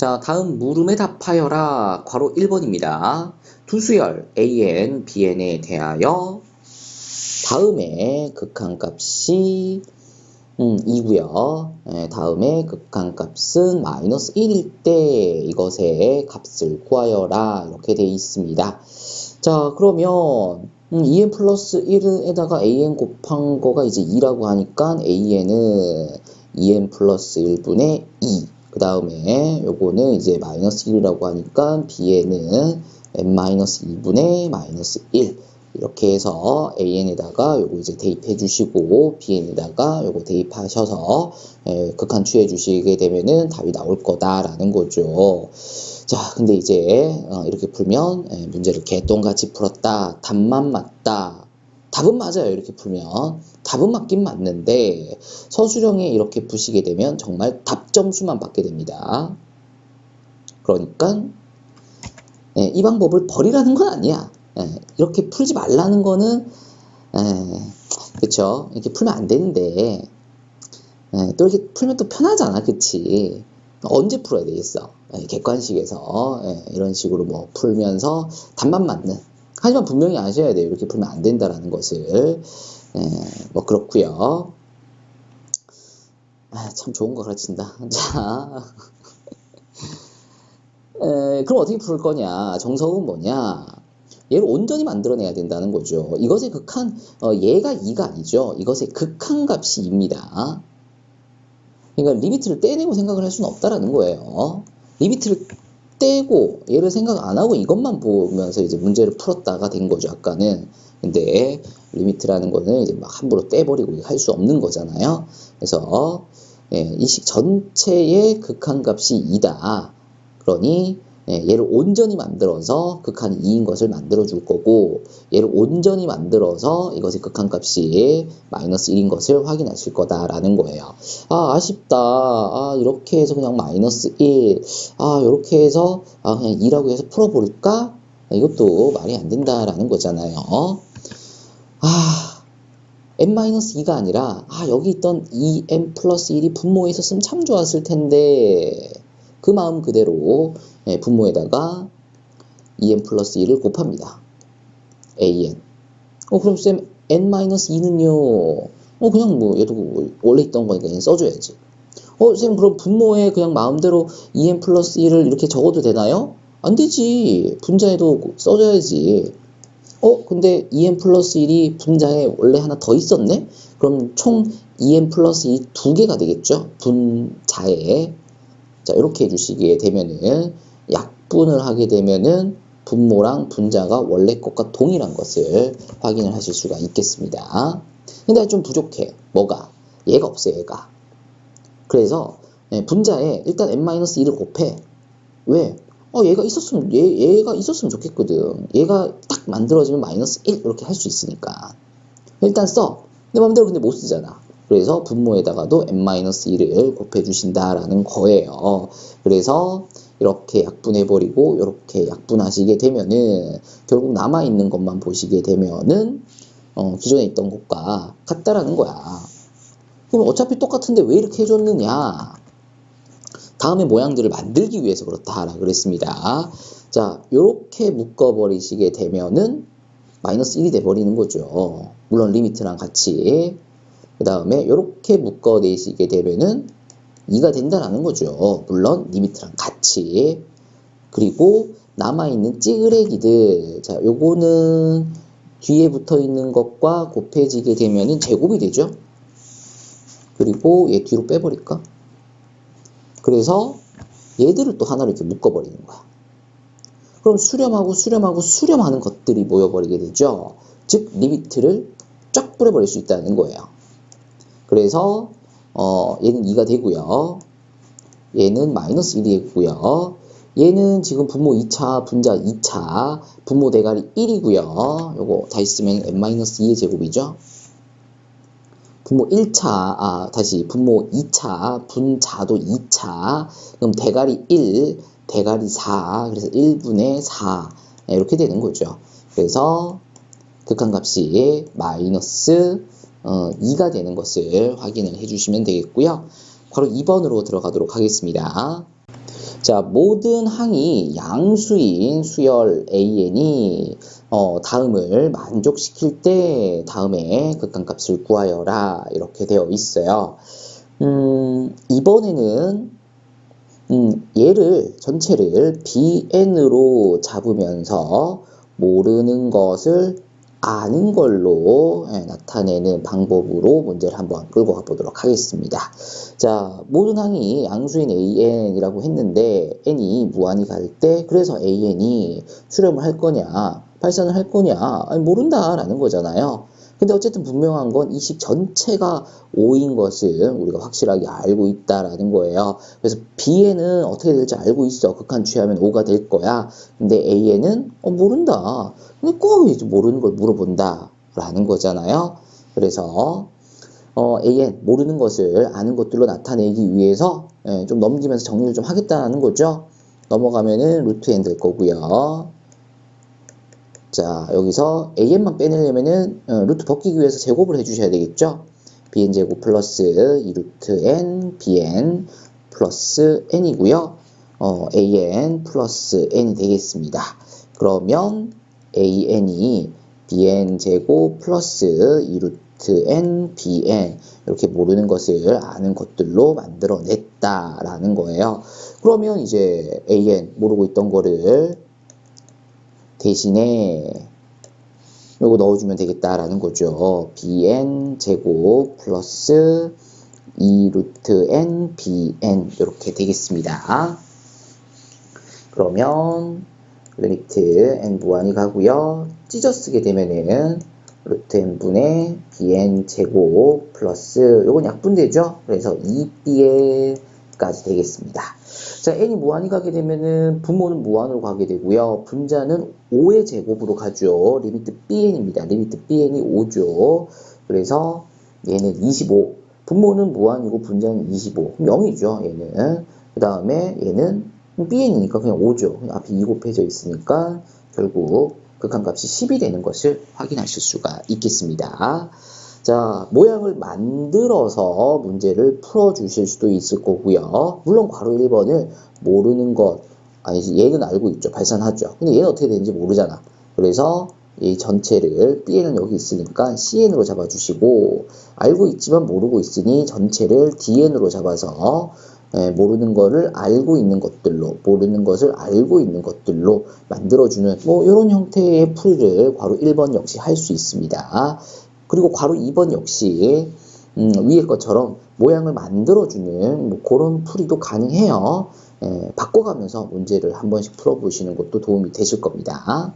자, 다음 물음에 답하여라. 괄호 1번입니다. 두수열 AN, BN에 대하여 다음에 극한값이 음, 2고요. 예, 다음에 극한값은 마이너스 1일 때 이것의 값을 구하여라. 이렇게 되어 있습니다. 자, 그러면 음, 2n 플러스 1에다가 an 곱한 거가 이제 2라고 하니까 an은 2n 플러스 1분의 2. 그 다음에 요거는 이제 마이너스 1이라고 하니까 bn은 n 마이너스 2분의 마이너스 1. 이렇게 해서 an에다가 요거 이제 대입해 주시고 bn에다가 요거 대입하셔서 예, 극한 취해 주시게 되면은 답이 나올 거다라는 거죠. 자, 근데 이제 어, 이렇게 풀면 예, 문제를 개똥같이 풀었다. 답만 맞다. 답은 맞아요. 이렇게 풀면 답은 맞긴 맞는데 서술형에 이렇게 푸시게 되면 정말 답 점수만 받게 됩니다. 그러니까 예, 이 방법을 버리라는 건 아니야. 예, 이렇게 풀지 말라는 거는 예, 그쵸 이렇게 풀면 안 되는데 예, 또 이렇게 풀면 또 편하잖아 그치 언제 풀어야 되겠어 예, 객관식에서 예, 이런 식으로 뭐 풀면서 답만 맞는 하지만 분명히 아셔야 돼요 이렇게 풀면 안 된다라는 것을 예, 뭐 그렇고요 아, 참 좋은 거 가르친다 자 에, 그럼 어떻게 풀 거냐 정석은 뭐냐 얘를 온전히 만들어내야 된다는 거죠. 이것의 극한, 어, 얘가 2가 아니죠. 이것의 극한 값이 2입니다. 그러니까 리미트를 떼내고 생각을 할 수는 없다라는 거예요. 리미트를 떼고 얘를 생각 안 하고 이것만 보면서 이제 문제를 풀었다가 된 거죠. 아까는. 근데 리미트라는 거는 이제 막 함부로 떼버리고 할 수 없는 거잖아요. 그래서 예, 이식 전체의 극한값이 2다. 그러니 예, 얘를 온전히 만들어서 극한이 2인 것을 만들어 줄 거고 얘를 온전히 만들어서 이것의 극한값이 마이너스 1인 것을 확인하실 거다라는 거예요. 아 아쉽다. 아 이렇게 해서 그냥 마이너스 1. 아 이렇게 해서 아 그냥 2라고 해서 풀어볼까? 이것도 말이 안 된다라는 거잖아요. 아 n-2가 아니라 아 여기 있던 2n 플러스 1이 분모에 있었으면 참 좋았을 텐데 그 마음 그대로 예, 분모에다가 2n 플러스 1을 곱합니다. an. 어, 그럼 쌤, n-2는요? 어, 그냥 뭐, 얘도 뭐 원래 있던 거니까 그냥 써줘야지. 어, 쌤, 그럼 분모에 그냥 마음대로 2n 플러스 1을 이렇게 적어도 되나요? 안 되지. 분자에도 써줘야지. 어, 근데 2n 플러스 1이 분자에 원래 하나 더 있었네? 그럼 총 2n 플러스 2 두 개가 되겠죠? 분자에. 자, 이렇게 해주시게 되면은 약분을 하게 되면은 분모랑 분자가 원래 것과 동일한 것을 확인을 하실 수가 있겠습니다. 근데 좀 부족해. 뭐가? 얘가 없어, 얘가. 그래서 예, 분자에 일단 n-1을 곱해. 왜? 어, 얘가 있었으면, 얘, 얘가 있었으면 좋겠거든. 얘가 딱 만들어지면 마이너스 1 이렇게 할 수 있으니까. 일단 써. 내 맘대로 근데 못 쓰잖아. 그래서 분모에다가도 n-1을 곱해주신다라는 거예요. 그래서 이렇게 약분해버리고 이렇게 약분하시게 되면은 결국 남아있는 것만 보시게 되면은 어, 기존에 있던 것과 같다라는 거야. 그럼 어차피 똑같은데 왜 이렇게 해줬느냐? 다음에 모양들을 만들기 위해서 그렇다라 그랬습니다. 자, 이렇게 묶어버리시게 되면은 마이너스 1이 돼버리는 거죠. 물론 리미트랑 같이. 그 다음에 이렇게 묶어내시게 되면은 2가 된다라는 거죠. 물론 리미트랑 같이. 그리고 남아있는 찌그레기들. 자, 요거는 뒤에 붙어 있는 것과 곱해지게 되면은 제곱이 되죠. 그리고 얘 뒤로 빼버릴까? 그래서 얘들을 또 하나로 이렇게 묶어버리는 거야. 그럼 수렴하고 수렴하고 수렴하는 것들이 모여버리게 되죠. 즉, 리미트를 쫙 뿌려버릴 수 있다는 거예요. 그래서 어, 얘는 2가 되고요. 얘는 마이너스 1이 되고요. 얘는 지금 분모 2차, 분자 2차, 분모 대가리 1이고요. 요거 다 있으면 n-2의 제곱이죠. 분모 1차, 아, 다시 분모 2차, 분자도 2차, 그럼 대가리 1, 대가리 4, 그래서 1분의 4, 이렇게 되는 거죠. 그래서 극한값이 마이너스 어, 2가 되는 것을 확인을 해주시면 되겠고요. 바로 2번으로 들어가도록 하겠습니다. 자, 모든 항이 양수인 수열 AN이 어, 다음을 만족시킬 때 다음에 극한값을 구하여라 이렇게 되어 있어요. 음, 이번에는 음, 얘를 전체를 bn으로 잡으면서 모르는 것을 아는 걸로 예, 나타내는 방법으로 문제를 한번 끌고 가보도록 하겠습니다. 자, 모든 항이 양수인 an이라고 했는데 n이 무한히 갈 때 그래서 an이 수렴을 할 거냐 발산을 할 거냐 아니, 모른다라는 거잖아요. 근데 어쨌든 분명한 건 이 식 전체가 5인 것을 우리가 확실하게 알고 있다라는 거예요. 그래서 B에는 어떻게 될지 알고 있어. 극한 취하면 5가 될 거야. 근데 A에는 어, 모른다. 근데 꼭 이제 모르는 걸 물어본다. 라는 거잖아요. 그래서 어, AN 모르는 것을 아는 것들로 나타내기 위해서 예, 좀 넘기면서 정리를 좀 하겠다는 거죠. 넘어가면은 루트 n 될 거고요. 자, 여기서 an만 빼내려면은 어, 루트 벗기기 위해서 제곱을 해주셔야 되겠죠? bn 제곱 플러스 2루트 n bn 플러스 n이고요. 어, an 플러스 n이 되겠습니다. 그러면 an이 bn 제곱 플러스 2루트 n bn 이렇게 모르는 것을 아는 것들로 만들어냈다라는 거예요. 그러면 이제 an 모르고 있던 거를 대신에 요거 넣어주면 되겠다라는 거죠. bn 제곱 플러스 2 루트 n bn 이렇게 되겠습니다. 그러면 리미트 n 무한히 가고요. 찢어 쓰게 되면은 루트 n분의 bn 제곱 플러스 요건 약분되죠. 그래서 2bn까지 되겠습니다. 자, n이 무한히 가게 되면은 분모는 무한으로 가게 되고요. 분자는 5의 제곱으로 가죠. 리미트 bn입니다. 리미트 bn이 5죠. 그래서 얘는 25. 분모는 무한이고 분자는 25. 그럼 0이죠. 얘는. 그 다음에 얘는 bn이니까 그냥 5죠. 그냥 앞에 2 곱해져 있으니까 결국 극한값이 10이 되는 것을 확인하실 수가 있겠습니다. 자, 모양을 만들어서 문제를 풀어 주실 수도 있을 거고요. 물론 괄호 1번을 모르는 것, 아니지, 얘는 알고 있죠. 발산하죠. 근데 얘는 어떻게 되는지 모르잖아. 그래서 이 전체를 B에는 여기 있으니까 CN으로 잡아주시고 알고 있지만 모르고 있으니 전체를 DN으로 잡아서 예, 모르는 거를 알고 있는 것들로 모르는 것을 알고 있는 것들로 만들어주는 뭐 이런 형태의 풀이를 괄호 1번 역시 할 수 있습니다. 그리고 괄호 2번 역시 음, 위의 것처럼 모양을 만들어주는 뭐 그런 풀이도 가능해요. 예, 바꿔가면서 문제를 한 번씩 풀어보시는 것도 도움이 되실 겁니다.